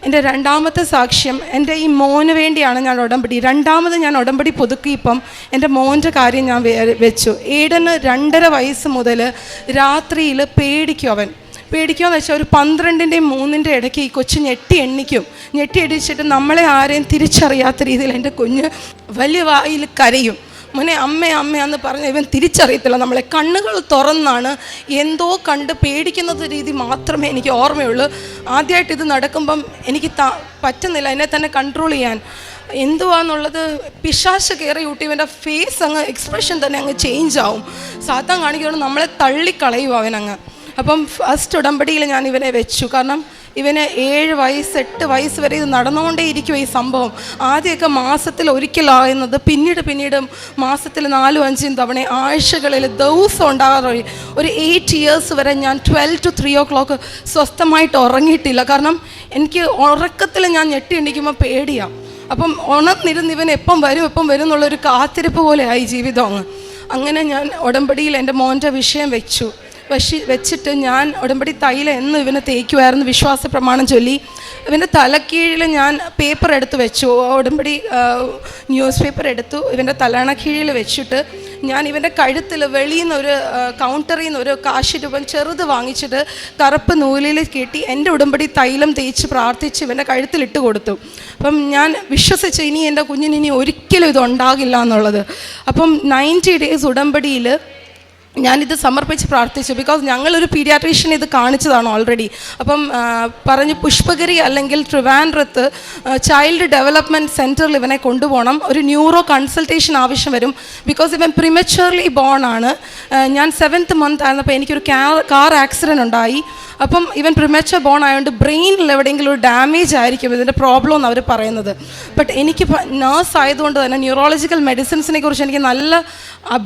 എന്റെ രണ്ടാമത്തെ സാക്ഷ്യം എന്റെ ഈ മോന് വേണ്ടിയാണ് ഞാൻ ഉടമ്പടി. രണ്ടാമത് ഞാൻ ഉടമ്പടി പുതുക്കിയപ്പം എന്റെ മോന്റെ കാര്യം ഞാൻ വെച്ചു. ഏടന് രണ്ടര വയസ്സ് മുതൽ രാത്രിയിൽ പേടിക്കും അവൻ. പേടിക്കുമെന്ന് വെച്ചാൽ ഒരു പന്ത്രണ്ടിന്റെയും മൂന്നിന്റെ ഇടയ്ക്ക് ഈ കൊച്ചു ഞെട്ടി എണ്ണിക്കും. ഞെട്ടി അടിച്ചിട്ട് നമ്മളെ ആരെയും തിരിച്ചറിയാത്ത രീതിയിൽ എന്റെ കുഞ്ഞ് വലിയ വായിൽ കരയും. മോനെ അമ്മ അമ്മ അമ്മയാന്ന് പറഞ്ഞ് ഇവൻ തിരിച്ചറിയത്തില്ല. നമ്മളെ കണ്ണുകൾ തുറന്നാണ് എന്തോ കണ്ട് പേടിക്കുന്നത് രീതി മാത്രമേ എനിക്ക് ഓർമ്മയുള്ളൂ. ആദ്യമായിട്ട് ഇത് നടക്കുമ്പം എനിക്ക് ത പറ്റുന്നില്ല. എന്നെ തന്നെ കൺട്രോൾ ചെയ്യാൻ. എന്തുവാന്നുള്ളത് പിശാശ് കയറി കൂട്ടി ഇവന്റെ ഫേസ് അങ്ങ് എക്സ്പ്രഷൻ തന്നെ അങ്ങ് ചേഞ്ച് ആവും. സാത്താൻ കാണിക്കുന്നത് നമ്മളെ തള്ളിക്കളയും അവനങ്ങ്. അപ്പം ഫസ്റ്റ് ഉടമ്പടിയിൽ ഞാൻ ഇവനെ വെച്ചു. കാരണം ഇവന് ഏഴ് വയസ്സ് എട്ട് വയസ്സ് വരെ ഇത് നടന്നുകൊണ്ടേ ഇരിക്കും ഈ സംഭവം. ആദ്യമൊക്കെ മാസത്തിൽ ഒരിക്കലാകുന്നത് പിന്നീട് പിന്നീട് മാസത്തിൽ നാലും അഞ്ചും തവണ ആഴ്ചകളിൽ ദിവസം ഉണ്ടാകാറ്. ഒരു എയ്റ്റ് ഇയേഴ്സ് വരെ ഞാൻ twelve to three o'clock സ്വസ്ഥമായിട്ട് ഉറങ്ങിയിട്ടില്ല. കാരണം എനിക്ക് ഉറക്കത്തിൽ ഞാൻ ഞെട്ടി എണ്ണിക്കുമ്പോൾ പേടിയാണ് അപ്പം ഉണർന്നിരുന്ന് ഇവൻ എപ്പം വരും എപ്പം വരും എന്നുള്ളൊരു കാത്തിരിപ്പ് പോലെ ആയി ജീവിതം അങ്ങ്. അങ്ങനെ ഞാൻ ഉടമ്പടിയിൽ എന്റെ മോന്റെ വിഷയം വെച്ചു. വശി വെച്ചിട്ട് ഞാൻ ഉടമ്പടി തൈല എന്ന് ഇവനെ തേക്കുമായിരുന്നു വിശ്വാസ പ്രമാണം ചൊല്ലി. ഇവന്റെ തലക്കീഴിൽ ഞാൻ പേപ്പർ എടുത്ത് വെച്ചു. ഉടമ്പടി ന്യൂസ് പേപ്പർ എടുത്തു. ഇവന്റെ തലണക്കീഴിൽ വെച്ചിട്ട് ഞാൻ ഇവന്റെ കഴുത്തിൽ വെളിയിൽ നിന്ന് ഒരു കൗണ്ടറിൽ നിന്ന് ഒരു കാശ് രൂപം ചെറുത് വാങ്ങിച്ചിട്ട് കറുപ്പ് നൂലിൽ കെട്ടി എന്റെ ഉടമ്പടി തൈലം തേച്ച് പ്രാർത്ഥിച്ച് ഇവന്റെ കഴുത്തിലിട്ട് കൊടുത്തു. അപ്പം ഞാൻ വിശ്വസിച്ച് ഇനി എന്റെ കുഞ്ഞിന് ഇനി ഒരിക്കലും ഇത് ഉണ്ടാകില്ല എന്നുള്ളത്. അപ്പം നയന്റി ഡേയ്സ് ഉടമ്പടിയിൽ ഞാനിത് സമർപ്പിച്ച് പ്രാർത്ഥിച്ചു. ബിക്കോസ് ഞങ്ങളൊരു പീഡിയാട്രീഷ്യൻ ഇത് കാണിച്ചതാണ് ഓൾറെഡി അപ്പം പറഞ്ഞ് പുഷ്പഗിരി അല്ലെങ്കിൽ ട്രിവാൻഡ്രത്ത് ചൈൽഡ് ഡെവലപ്മെന്റ് സെന്ററിൽ ഇവനെ കൊണ്ടുപോകണം. ഒരു ന്യൂറോ കൺസൾട്ടേഷൻ ആവശ്യം വരും. ബിക്കോസ് ഇവൻ പ്രിമച്വർലി ബോൺ ആണ്. ഞാൻ സെവൻത്ത് മന്ത് ആയിരുന്നപ്പോൾ എനിക്കൊരു കാർ ആക്സിഡന്റ് ഉണ്ടായി. അപ്പം ഇവൻ പ്രിമച്ചർ ബോൺ ആയതുകൊണ്ട് ബ്രെയിനിൽ എവിടെയെങ്കിലും ഒരു ഡാമേജ് ആയിരിക്കും ഇതിന്റെ പ്രോബ്ലം എന്ന് അവർ പറയുന്നത്. ബട്ട് എനിക്ക് നേഴ്സ് ആയതുകൊണ്ട് തന്നെ ന്യൂറോളജിക്കൽ മെഡിസിൻസിനെ കുറിച്ച് എനിക്ക് നല്ല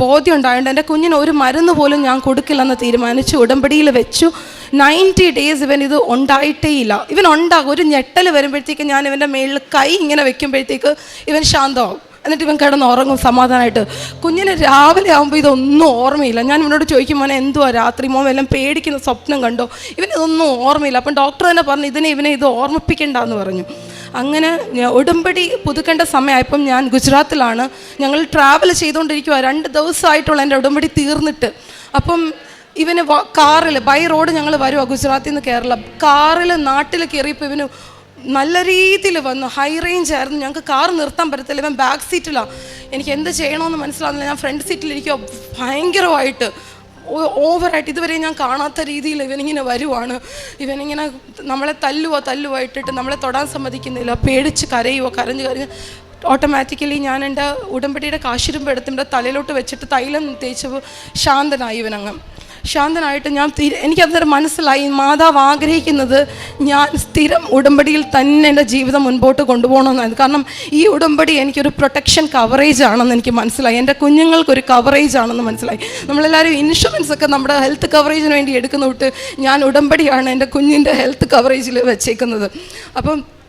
ബോധ്യം ഉണ്ടായതുകൊണ്ട് എന്റെ കുഞ്ഞിന് ഒരു മരുന്ന് പോലും ഞാൻ കൊടുക്കില്ലെന്ന് തീരുമാനിച്ചു. ഉടമ്പടിയിൽ വെച്ചു. നയന്റി ഡേയ്സ് ഇവൻ ഇത് ഉണ്ടായിട്ടേ ഇല്ല ഇവൻ ഉണ്ടാകും. ഒരു ഞെട്ടൽ വരുമ്പോഴത്തേക്ക് ഞാൻ ഇവന്റെ മേളിൽ കൈ ഇങ്ങനെ വെക്കുമ്പോഴത്തേക്ക് ഇവൻ ശാന്തമാകും. എന്നിട്ട് ഇവൻ കിടന്ന് ഉറങ്ങും സമാധാനമായിട്ട്. കുഞ്ഞിന് രാവിലെ ആകുമ്പോൾ ഇതൊന്നും ഓർമ്മയില്ല. ഞാൻ ഇവനോട് ചോദിക്കും മോനെ എന്തുവാ രാത്രി? മോൻ എല്ലാം പേടിക്കുന്ന സ്വപ്നം കണ്ടോ? ഇവനിതൊന്നും ഓർമ്മയില്ല. അപ്പം ഡോക്ടർ തന്നെ പറഞ്ഞു ഇതിനെ ഇവനെ ഇത് ഓർമ്മിപ്പിക്കണ്ടെന്ന് പറഞ്ഞു. അങ്ങനെ ഉടമ്പടി പുതുക്കേണ്ട സമയമായപ്പം ഞാൻ ഗുജറാത്തിലാണ്. ഞങ്ങൾ ട്രാവൽ ചെയ്തുകൊണ്ടിരിക്കുക രണ്ട് ദിവസമായിട്ടുള്ള എന്റെ ഉടമ്പടി തീർന്നിട്ട്. അപ്പം ഇവന് കാറിൽ ബൈ റോഡ് ഞങ്ങൾ വരുവാ ഗുജറാത്തിൽ നിന്ന് കേരള. കാറിൽ നാട്ടിൽ കയറിയപ്പോൾ ഇവന് നല്ല രീതിയിൽ വന്നു. ഹൈ റേഞ്ച് ആയിരുന്നു. ഞങ്ങൾക്ക് കാർ നിർത്താൻ പറ്റത്തില്ല. ഇവൻ ബാക്ക് സീറ്റിലാണ് എനിക്ക് എന്ത് ചെയ്യണമെന്ന് മനസ്സിലാകുന്നില്ല ഞാൻ ഫ്രണ്ട് സീറ്റിലിരിക്കുക ഭയങ്കരമായിട്ട് ഓവറായിട്ട് ഇതുവരെ ഞാൻ കാണാത്ത രീതിയിൽ ഇവനിങ്ങനെ വരുവാണ്. ഇവനിങ്ങനെ നമ്മളെ തല്ലുവോ തല്ലുവോ ഇട്ടിട്ട് നമ്മളെ തൊടാൻ സമ്മതിക്കുന്നില്ല. പേടിച്ച് കരയുവോ കരഞ്ഞ് കരഞ്ഞ് ഓട്ടോമാറ്റിക്കലി ഞാൻ എന്റെ ഉടമ്പടിയുടെ കാശിരുമ്പ് എടുത്തിന്റെ തലയിലോട്ട് വെച്ചിട്ട് തൈലം തേച്ച് ശാന്തനായി ഇവനങ്ങ്. ശാന്തനായിട്ട് ഞാൻ എനിക്കതൊരു മനസ്സിലായി. മാതാവ് ആഗ്രഹിക്കുന്നത് ഞാൻ സ്ഥിരം ഉടമ്പടിയിൽ തന്നെ എന്റെ ജീവിതം മുൻപോട്ട് കൊണ്ടുപോകണമെന്നായിരുന്നു കാരണം ഈ ഉടമ്പടി എനിക്കൊരു പ്രൊട്ടക്ഷൻ കവറേജ് ആണെന്ന് എനിക്ക് മനസ്സിലായി. എന്റെ കുഞ്ഞുങ്ങൾക്കൊരു കവറേജ് ആണെന്ന് മനസ്സിലായി. നമ്മളെല്ലാവരും ഇൻഷുറൻസ് ഒക്കെ നമ്മുടെ ഹെൽത്ത് കവറേജിന് വേണ്ടി എടുക്കുന്ന വിട്ട് ഞാൻ ഉടമ്പടിയാണ് എന്റെ കുഞ്ഞിന്റെ ഹെൽത്ത് കവറേജിൽ വെച്ചേക്കുന്നത്. അപ്പം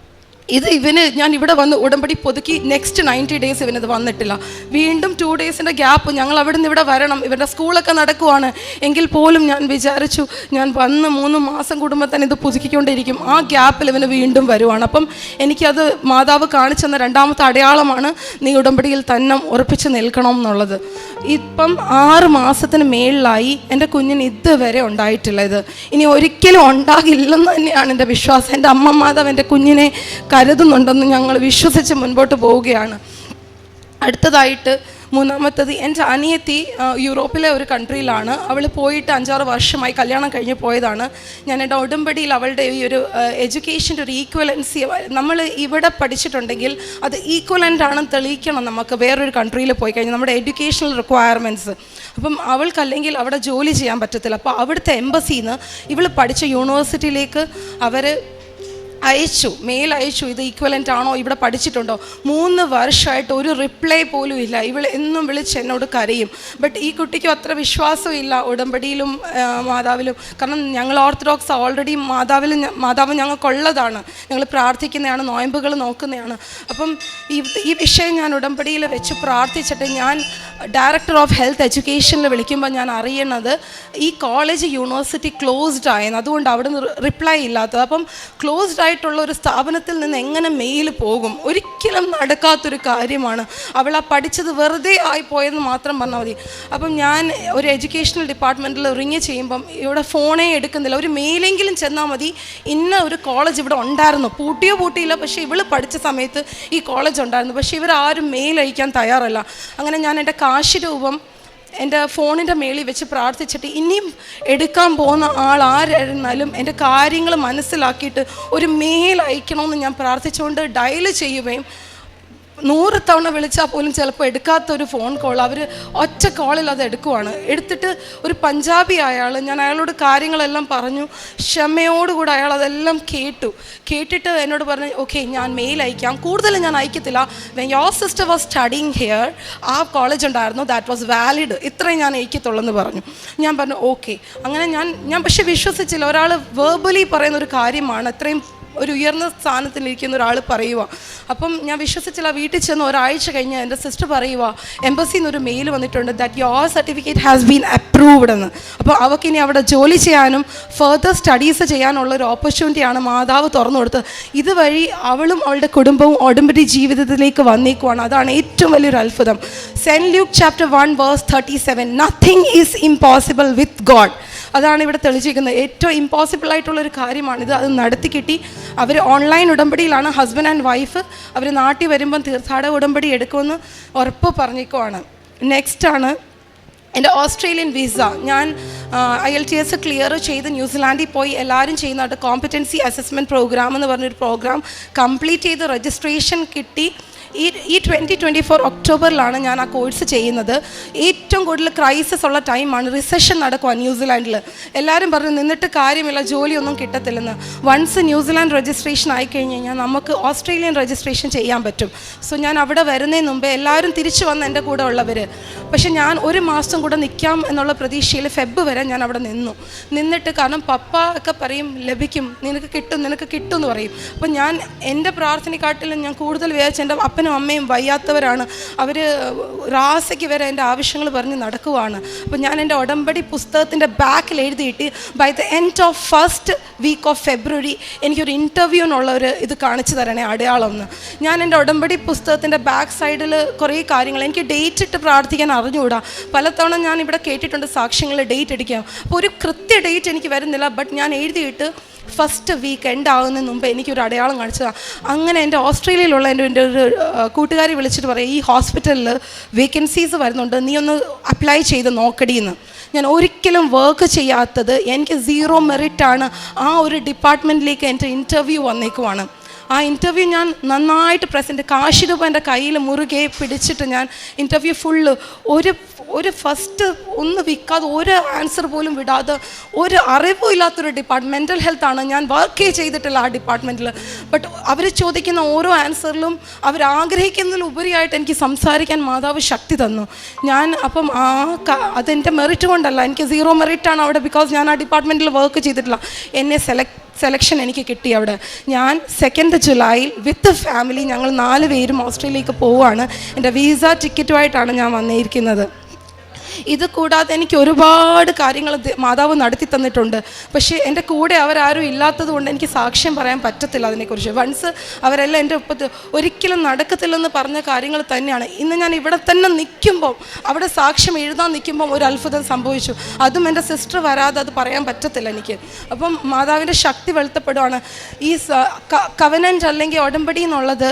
ഇത് ഇവന് ഞാൻ ഇവിടെ വന്ന് ഉടമ്പടി പുതുക്കി നെക്സ്റ്റ് നയന്റി ഡേയ്സ് ഇവനത് വന്നിട്ടില്ല. വീണ്ടും ടു ഡേയ്സിന്റെ ഗ്യാപ്പ് ഞങ്ങൾ അവിടെ നിന്ന് ഇവിടെ വരണം. ഇവരുടെ സ്കൂളൊക്കെ നടക്കുവാണ്. എങ്കിൽ പോലും ഞാൻ വിചാരിച്ചു ഞാൻ വന്ന് മൂന്ന് മാസം കൂടുമ്പോൾ തന്നെ ഇത് പുതുക്കിക്കൊണ്ടിരിക്കും. ആ ഗ്യാപ്പിൽ ഇവന് വീണ്ടും വരുവാണ്. അപ്പം എനിക്കത് മാതാവ് കാണിച്ചു തന്ന രണ്ടാമത്തെ അടയാളമാണ് നീ ഉടമ്പടിയിൽ തന്നെ ഉറപ്പിച്ച് നിൽക്കണം എന്നുള്ളത്. ഇപ്പം ആറ് മാസത്തിന് മേളിലായി എന്റെ കുഞ്ഞിന് ഇതുവരെ ഉണ്ടായിട്ടില്ല ഇത്. ഇനി ഒരിക്കലും ഉണ്ടാകില്ലെന്ന് തന്നെയാണ് എന്റെ വിശ്വാസം. എന്റെ അമ്മ മാതാവ് എന്റെ കുഞ്ഞിനെ കരുതുന്നുണ്ടെന്ന് ഞങ്ങൾ വിശ്വസിച്ച് മുൻപോട്ട് പോവുകയാണ്. അടുത്തതായിട്ട് മൂന്നാമത്തത് എന്റെ അനിയത്തി യൂറോപ്പിലെ ഒരു കൺട്രിയിലാണ്. അവൾ പോയിട്ട് അഞ്ചാറ് വർഷമായി കല്യാണം കഴിഞ്ഞ് പോയതാണ്. ഞാൻ എന്റെ ഉടമ്പടിയിൽ അവളുടെ ഈ ഒരു എഡ്യൂക്കേഷന്റെ ഒരു ഈക്വലൻസി നമ്മൾ ഇവിടെ പഠിച്ചിട്ടുണ്ടെങ്കിൽ അത് ഈക്വലന്റ് ആണെന്ന് തെളിയിക്കണം നമുക്ക് വേറൊരു കൺട്രിയിൽ പോയി കഴിഞ്ഞാൽ നമ്മുടെ എഡ്യൂക്കേഷണൽ റിക്വയർമെന്റ്സ് അപ്പം അവൾക്കല്ലെങ്കിൽ അവിടെ ജോലി ചെയ്യാൻ പറ്റത്തില്ല. അപ്പോൾ അവിടുത്തെ എംബസിന്ന് ഇവൾ പഠിച്ച യൂണിവേഴ്സിറ്റിയിലേക്ക് അവർ അയച്ചു മെയിൽ അയച്ചു ഇത് ഈക്വലന്റ് ആണോ ഇവിടെ പഠിച്ചിട്ടുണ്ടോ? മൂന്ന് വർഷമായിട്ട് ഒരു റിപ്ലൈ പോലും ഇല്ല. ഇവൾ എന്നും വിളിച്ച് എന്നോട് കരയും. ബട്ട് ഈ കുട്ടിക്കും അത്ര വിശ്വാസമില്ല ഉടമ്പടിയിലും മാതാവിലും. കാരണം ഞങ്ങൾ ഓർത്തഡോക്സ് ഓൾറെഡി മാതാവിൽ മാതാവ് ഞങ്ങൾക്കുള്ളതാണ്. ഞങ്ങൾ പ്രാർത്ഥിക്കുന്നതാണ് നോയമ്പുകൾ നോക്കുന്നതാണ്. അപ്പം ഈ വിഷയം ഞാൻ ഉടമ്പടിയിൽ വെച്ച് പ്രാർത്ഥിച്ചിട്ട് ഞാൻ ഡയറക്ടർ ഓഫ് ഹെൽത്ത് എഡ്യൂക്കേഷനിൽ വിളിക്കുമ്പോൾ ഞാൻ അറിയണത് ഈ കോളേജ് യൂണിവേഴ്സിറ്റി ക്ലോസ്ഡ് ആയെന്ന്. അതുകൊണ്ട് അവിടെ നിന്ന് റിപ്ലൈ ഇല്ലാത്തത്. അപ്പം ക്ലോസ്ഡ് ആയിട്ടുള്ള ഒരു സ്ഥാപനത്തിൽ നിന്ന് എങ്ങനെ മെയിൽ പോകും? ഒരിക്കലും നടക്കാത്തൊരു കാര്യമാണ്. അവൾ ആ പഠിച്ചത് വെറുതെ ആയിപ്പോയെന്ന് മാത്രം പറഞ്ഞാൽ മതി. അപ്പം ഞാൻ ഒരു എഡ്യൂക്കേഷണൽ ഡിപ്പാർട്ട്മെന്റിൽ റിങ് ചെയ്യുമ്പം ഇവിടെ ഫോണേ എടുക്കുന്നില്ല. ഒരു മെയിലെങ്കിലും ചെന്നാൽ മതി. ഇന്ന ഒരു കോളേജ് ഇവിടെ ഉണ്ടായിരുന്നു. പൂട്ടിയോ പൂട്ടിയില്ല. പക്ഷേ ഇവൾ പഠിച്ച സമയത്ത് ഈ കോളേജ് ഉണ്ടായിരുന്നു. പക്ഷേ ഇവരാരും മെയിൽ അയക്കാൻ തയ്യാറല്ല. അങ്ങനെ ഞാൻ എന്റെ കാശ് രൂപം എന്റെ ഫോണിന്റെ മേളിൽ വെച്ച് പ്രാർത്ഥിച്ചിട്ട് ഇനിയും എടുക്കാൻ പോകുന്ന ആൾ ആരായിരുന്നാലും എന്റെ കാര്യങ്ങൾ മനസ്സിലാക്കിയിട്ട് ഒരു മെയിൽ അയക്കണമെന്ന് ഞാൻ പ്രാർത്ഥിച്ചുകൊണ്ട് ഡയൽ ചെയ്യുകയും നൂറ് തവണ വിളിച്ചാൽ പോലും ചിലപ്പോൾ എടുക്കാത്ത ഒരു ഫോൺ കോൾ അവർ ഒറ്റ കോളിൽ അത് എടുക്കുവാണ്. എടുത്തിട്ട് ഒരു പഞ്ചാബി അയാൾ ഞാൻ അയാളോട് കാര്യങ്ങളെല്ലാം പറഞ്ഞു ക്ഷമയോടുകൂടെ അയാൾ അതെല്ലാം കേട്ടു. കേട്ടിട്ട് എന്നോട് പറഞ്ഞു ഓക്കെ ഞാൻ മെയിൽ അയക്കാം. കൂടുതൽ ഞാൻ അയക്കത്തില്ല. When your sister was studying here ആ കോളേജ് ഉണ്ടായിരുന്നു. ദാറ്റ് വാസ് വാലിഡ് ഇത്രയും ഞാൻ അയക്കത്തുള്ളൂ എന്ന് പറഞ്ഞു. ഞാൻ പറഞ്ഞു ഓക്കെ അങ്ങനെ ഞാൻ ഞാൻ പക്ഷെ വിശ്വസിച്ചില്ല. ഒരാൾ വേർബലി പറയുന്ന ഒരു കാര്യമാണ്. അത്രയും ഒരു ഉയർന്ന സ്ഥാനത്തിലിരിക്കുന്ന ഒരാൾ പറയുക അപ്പം ഞാൻ വിശ്വസിച്ചില്ല വീട്ടിൽ ചെന്ന് ഒരാഴ്ച കഴിഞ്ഞ് എന്റെ സിസ്റ്റർ പറയുക എംബസിയിൽ നിന്ന് ഒരു മെയിൽ വന്നിട്ടുണ്ട് that your certificate has been approved എന്ന്. അപ്പോൾ അവൾക്ക് ഇനി അവിടെ ജോലി ചെയ്യാനും ഫർദർ സ്റ്റഡീസ് ചെയ്യാനുള്ള ഒരു ഓപ്പർച്യൂണിറ്റിയാണ് മാതാവ് തുറന്നു കൊടുത്തത്. ഇതുവഴി അവളും അവളുടെ കുടുംബവും ഉടമ്പടി ജീവിതത്തിലേക്ക് വന്നേക്കുവാണ്. അതാണ് ഏറ്റവും വലിയൊരു അത്ഭുതം. Saint Luke chapter one verse thirty seven nothing is impossible with God അതാണ് ഇവിടെ തെളിച്ചിരിക്കുന്നത് ഏറ്റവും ഇമ്പോസിബിൾ ആയിട്ടുള്ള ഒരു കാര്യമാണിത്. അത് നടത്തി കിട്ടി. അവർ ഓൺലൈൻ ഉടമ്പടിയിലാണ് ഹസ്ബൻഡ് ആൻഡ് വൈഫ് അവർ നാട്ടിൽ വരുമ്പം തീർത്ഥാടക ഉടമ്പടി എടുക്കുമെന്ന് ഉറപ്പ് പറഞ്ഞിക്കുവാണ് നെക്സ്റ്റ് ആണ് എന്റെ ഓസ്ട്രേലിയൻ വിസ ഞാൻ I L T S clear ചെയ്ത് ന്യൂസിലാൻഡിൽ പോയി. എല്ലാവരും ചെയ്യുന്നതായിട്ട് കോമ്പറ്റൻസി അസസ്മെന്റ് പ്രോഗ്രാം എന്ന് പറഞ്ഞൊരു പ്രോഗ്രാം കംപ്ലീറ്റ് ചെയ്ത് രജിസ്ട്രേഷൻ കിട്ടി. ഈ ഈ ട്വന്റി ട്വന്റി ഫോർ ഒക്ടോബറിലാണ് ഞാൻ ആ കോഴ്സ് ചെയ്യുന്നത്. ഏറ്റവും കൂടുതൽ ക്രൈസിസ് ഉള്ള ടൈമാണ് റിസഷൻ നടക്കുക ന്യൂസിലാൻഡിൽ എല്ലാവരും പറഞ്ഞു നിന്നിട്ട് കാര്യമില്ല ജോലിയൊന്നും കിട്ടത്തില്ലെന്ന്. വൺസ് ന്യൂസിലാൻഡ് രജിസ്ട്രേഷൻ ആയിക്കഴിഞ്ഞ് കഴിഞ്ഞാൽ നമുക്ക് ഓസ്ട്രേലിയൻ രജിസ്ട്രേഷൻ ചെയ്യാൻ പറ്റും. സോ ഞാൻ അവിടെ വരുന്നതിന് മുമ്പേ എല്ലാവരും തിരിച്ചു വന്ന് എന്റെ കൂടെ ഉള്ളവർ പക്ഷെ ഞാൻ ഒരു മാസം കൂടെ നിൽക്കാം എന്നുള്ള പ്രതീക്ഷയിൽ ഫെബ് വരെ ഞാൻ അവിടെ നിന്നു. നിന്നിട്ട് കാരണം പപ്പ ഒക്കെ പറയും ലഭിക്കും. നിനക്ക് കിട്ടും നിനക്ക് കിട്ടും എന്ന് പറയും. അപ്പോൾ ഞാൻ എന്റെ പ്രാർത്ഥനയെക്കാട്ടിലും ഞാൻ കൂടുതൽ വിചാരിച്ച എന്റെ അപ്പൻ അപ്പനും അമ്മയും വയ്യാത്തവരാണ്. അവർ റാസയ്ക്ക് വരെ എന്റെ ആവശ്യങ്ങൾ പറഞ്ഞ് നടക്കുവാണ്. അപ്പോൾ ഞാൻ എന്റെ ഉടമ്പടി പുസ്തകത്തിന്റെ ബാക്കിൽ എഴുതിയിട്ട് by the end of first week of February എനിക്കൊരു ഇന്റർവ്യൂവിനുള്ള ഒരു ഇത് കാണിച്ചു തരണേ അടയാളം എന്ന് ഞാൻ എന്റെ ഉടമ്പടി പുസ്തകത്തിന്റെ ബാക്ക് സൈഡിൽ കുറേ കാര്യങ്ങൾ എനിക്ക് ഡേറ്റ് ഇട്ട് പ്രാർത്ഥിക്കാൻ അറിഞ്ഞുകൂടാ? പലതവണ ഞാൻ ഇവിടെ കേട്ടിട്ടുണ്ട് സാക്ഷ്യങ്ങൾ ഡേറ്റ് അടിക്കാം അപ്പോൾ ഒരു കൃത്യ ഡേറ്റ് എനിക്ക് വരുന്നില്ല ബട്ട് ഞാൻ എഴുതിയിട്ട് ഫസ്റ്റ് വീക്ക് എൻഡ് ആകുന്നതിന് മുമ്പ് എനിക്കൊരു അടയാളം കാണിച്ചതാണ് അങ്ങനെ എന്റെ ഓസ്ട്രേലിയയിലുള്ള എന്റെ എന്റെ ഒരു കൂട്ടുകാരി വിളിച്ചിട്ട് പറയും ഈ ഹോസ്പിറ്റലിൽ വേക്കൻസീസ് വരുന്നുണ്ട് നീ ഒന്ന് അപ്ലൈ ചെയ്ത് നോക്കടിയെന്ന് ഞാൻ ഒരിക്കലും വർക്ക് ചെയ്യാത്തത് എനിക്ക് സീറോ മെറിറ്റാണ് ആ ഒരു ഡിപ്പാർട്ട്മെന്റിലേക്ക് എന്റെ ഇന്റർവ്യൂ വന്നേക്കുവാണ്. ആ ഇന്റർവ്യൂ ഞാൻ നന്നായിട്ട് പ്രസന്റ് കാശിരൂപ എന്റെ കയ്യിൽ മുറുകെ പിടിച്ചിട്ട് ഞാൻ ഇന്റർവ്യൂ ഫുള്ള് ഒരു ഒരു ഫസ്റ്റ് ഒന്ന് വിൽക്കാതെ ഒരു ആൻസർ പോലും വിടാതെ ഒരു അറിവും ഇല്ലാത്തൊരു ഡിപ്പാർട്ട്മെന്റൽ മെന്റൽ ഹെൽത്താണ് ഞാൻ വർക്ക് ചെയ്തിട്ടുള്ള ആ ഡിപ്പാർട്ട്മെന്റിൽ ബട്ട് അവർ ചോദിക്കുന്ന ഓരോ ആൻസറിലും അവർ ആഗ്രഹിക്കുന്നതിൽ ഉപരിയായിട്ട് എനിക്ക് സംസാരിക്കാൻ മാതാവ് ശക്തി തന്നു. ഞാൻ അപ്പം ആ അതെന്റെ മെറിറ്റ് കൊണ്ടല്ല. എനിക്ക് സീറോ മെറിറ്റാണ് അവിടെ ബിക്കോസ് ഞാൻ ആ ഡിപ്പാർട്ട്മെന്റിൽ വർക്ക് ചെയ്തിട്ടില്ല. എന്നെ സെലക്ട് സെലക്ഷൻ എനിക്ക് കിട്ടി അവിടെ. ഞാൻ സെക്കൻഡ് ജൂലൈയിൽ വിത്ത് ഫാമിലി ഞങ്ങൾ നാല് പേരും ഓസ്ട്രേലിയയിലേക്ക് പോവുകയാണ് എന്റെ വീസ ടിക്കറ്റുമായിട്ടാണ് ഞാൻ വന്നിരിക്കുന്നത്. ഇത് കൂടാതെ എനിക്ക് ഒരുപാട് കാര്യങ്ങൾ മാതാവ് നടത്തി തന്നിട്ടുണ്ട്. പക്ഷേ എന്റെ കൂടെ അവരാരും ഇല്ലാത്തത് കൊണ്ട് എനിക്ക് സാക്ഷ്യം പറയാൻ പറ്റത്തില്ല അതിനെക്കുറിച്ച്. വൺസ് അവരെല്ലാം എന്റെ ഒപ്പത്ത് ഒരിക്കലും നടക്കത്തില്ലെന്ന് പറഞ്ഞ കാര്യങ്ങൾ തന്നെയാണ്. ഇന്ന് ഞാൻ ഇവിടെ തന്നെ നിൽക്കുമ്പോൾ അവിടെ സാക്ഷ്യം എഴുതാൻ നിൽക്കുമ്പോൾ ഒരു അത്ഭുതം സംഭവിച്ചു. അതും എന്റെ സിസ്റ്റർ വരാതെ അത് പറയാൻ പറ്റത്തില്ല എനിക്ക്. അപ്പം മാതാവിന്റെ ശക്തി വെളുത്തപ്പെടുവാണ്. ഈ കവനന്റ് അല്ലെങ്കിൽ ഉടമ്പടി എന്നുള്ളത്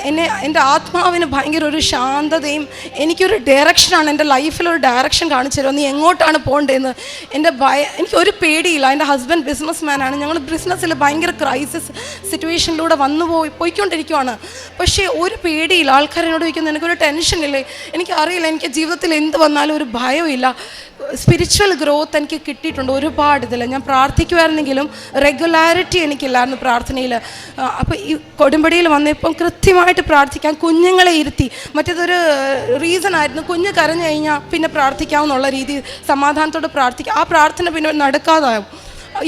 എന്നെ എന്റെ ആത്മാവിന് ഭയങ്കര ഒരു ശാന്തതയും എനിക്കൊരു ഡയറക്ഷനാണ് എന്റെ ലൈഫിലൊരു ഡയറക്ഷൻ കാണിച്ചു തരുമോ നീ എങ്ങോട്ടാണ് പോകേണ്ടതെന്ന്? എന്റെ ഭയ എനിക്കൊരു പേടിയില്ല. എന്റെ ഹസ്ബൻഡ് ബിസിനസ് മാനാണ് ഞങ്ങൾ ബിസിനസ്സിൽ ഭയങ്കര ക്രൈസിസ് സിറ്റുവേഷനിലൂടെ വന്നു പോയി പോയിക്കൊണ്ടിരിക്കുവാണ്. പക്ഷേ ഒരു പേടിയില്ല. ആൾക്കാരെന്നോട് ചോദിക്കുന്നത് എനിക്കൊരു ടെൻഷനില്ലേ എനിക്കറിയില്ല എനിക്ക് ജീവിതത്തിൽ എന്ത് വന്നാലും ഒരു ഭയമില്ല സ്പിരിച്വൽ ഗ്രോത്ത് എനിക്ക് കിട്ടിയിട്ടുണ്ട് ഒരുപാട് ഇതിൽ ഞാൻ പ്രാർത്ഥിക്കുമായിരുന്നെങ്കിലും റെഗുലാരിറ്റി എനിക്കില്ലായിരുന്നു പ്രാർത്ഥനയിൽ അപ്പോൾ ഈ കൊടുമ്പടിയിൽ വന്നപ്പം കൃത്യമായിട്ട് പ്രാർത്ഥിക്കാൻ കുഞ്ഞുങ്ങളെ ഇരുത്തി. മറ്റേതൊരു റീസൺ ആയിരുന്നു കുഞ്ഞ് കരഞ്ഞു കഴിഞ്ഞാൽ പിന്നെ പ്രാർത്ഥിക്കാമെന്നുള്ള രീതി സമാധാനത്തോടെ പ്രാർത്ഥിക്കുക ആ പ്രാർത്ഥന പിന്നെ നടക്കാതാവും.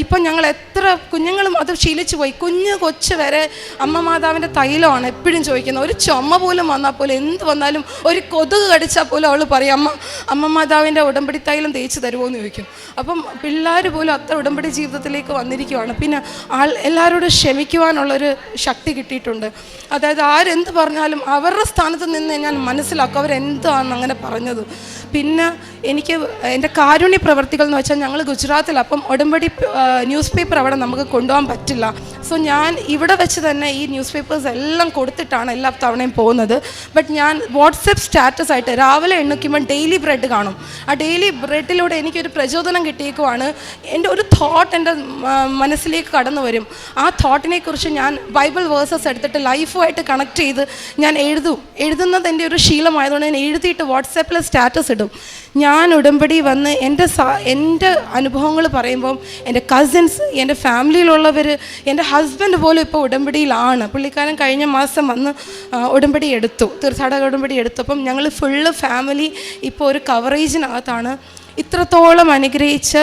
ഇപ്പം ഞങ്ങൾ എത്ര കുഞ്ഞുങ്ങളും അത് ശീലിച്ചു പോയി. കുഞ്ഞ് കൊച്ച് വരെ അമ്മ മാതാവിന്റെ തൈലമാണ് എപ്പോഴും ചോദിക്കുന്നത്. ഒരു ചുമ പോലും വന്നാൽ പോലും എന്ത് വന്നാലും ഒരു കൊതുക് കടിച്ചാൽ പോലും അവൾ പറയും അമ്മ അമ്മ മാതാവിന്റെ ഉടമ്പടി തൈലം തേച്ച് തരുമോ എന്ന് ചോദിക്കും. അപ്പം പിള്ളേർ പോലും അത്ര ഉടമ്പടി ജീവിതത്തിലേക്ക് വന്നിരിക്കുവാണ്. പിന്നെ ആൾ എല്ലാവരോടും ക്ഷമിക്കുവാനുള്ളൊരു ശക്തി കിട്ടിയിട്ടുണ്ട്. അതായത് ആരെന്ത് പറഞ്ഞാലും അവരുടെ സ്ഥാനത്ത് നിന്ന് ഞാൻ മനസ്സിലാക്കും അവരെന്താണ് അങ്ങനെ പറഞ്ഞത്. പിന്നെ എനിക്ക് എന്റെ കാരുണ്യ പ്രവർത്തികൾ എന്ന് വെച്ചാൽ ഞങ്ങൾ ഗുജറാത്തിൽ അപ്പം ഉടമ്പടി ന്യൂസ് പേപ്പർ അവിടെ നമുക്ക് കൊണ്ടുപോകാൻ പറ്റില്ല. സോ ഞാൻ ഇവിടെ വെച്ച് തന്നെ ഈ ന്യൂസ് പേപ്പേഴ്സ് എല്ലാം കൊടുത്തിട്ടാണ് എല്ലാ തവണയും പോകുന്നത്. ബട്ട് ഞാൻ വാട്സപ്പ് സ്റ്റാറ്റസ് ആയിട്ട് രാവിലെ എണ്ണിക്കുമ്പോൾ ഡെയിലി ബ്രെഡ് കാണും. ആ ഡെയിലി ബ്രെഡിലൂടെ എനിക്കൊരു പ്രചോദനം കിട്ടിയേക്കുവാണ്. എന്റെ ഒരു തോട്ട് എന്റെ മനസ്സിലേക്ക് കടന്നു വരും. ആ തോട്ടിനെ കുറിച്ച് ഞാൻ ബൈബിൾ വേഴ്സസ് എടുത്തിട്ട് ലൈഫുമായിട്ട് കണക്ട് ചെയ്ത് ഞാൻ എഴുതും. എഴുതുന്നത് എന്റെ ഒരു ശീലമായതുകൊണ്ട് ഞാൻ എഴുതിയിട്ട് വാട്സാപ്പിൽ സ്റ്റാറ്റസ് ഇടും. ഞാൻ ഉടമ്പടി വന്ന് എന്റെ സ എന്റെ അനുഭവങ്ങൾ പറയുമ്പം എന്റെ കസിൻസ് എന്റെ ഫാമിലിയിലുള്ളവർ എന്റെ ഹസ്ബൻഡ് പോലും ഇപ്പോൾ ഉടമ്പടിയിലാണ്. പുള്ളിക്കാരൻ കഴിഞ്ഞ മാസം വന്ന് ഉടമ്പടി എടുത്തു. തീർത്ഥാടക ഉടമ്പടി എടുത്തു അപ്പം ഞങ്ങൾ ഫുള്ള് ഫാമിലി ഇപ്പോൾ ഒരു കവറേജിനകത്താണ് ഇത്രത്തോളം അനുഗ്രഹിച്ച്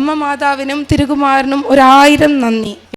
അമ്മ മാതാവിനും തിരുകുമാരനും ഒരായിരം നന്ദി.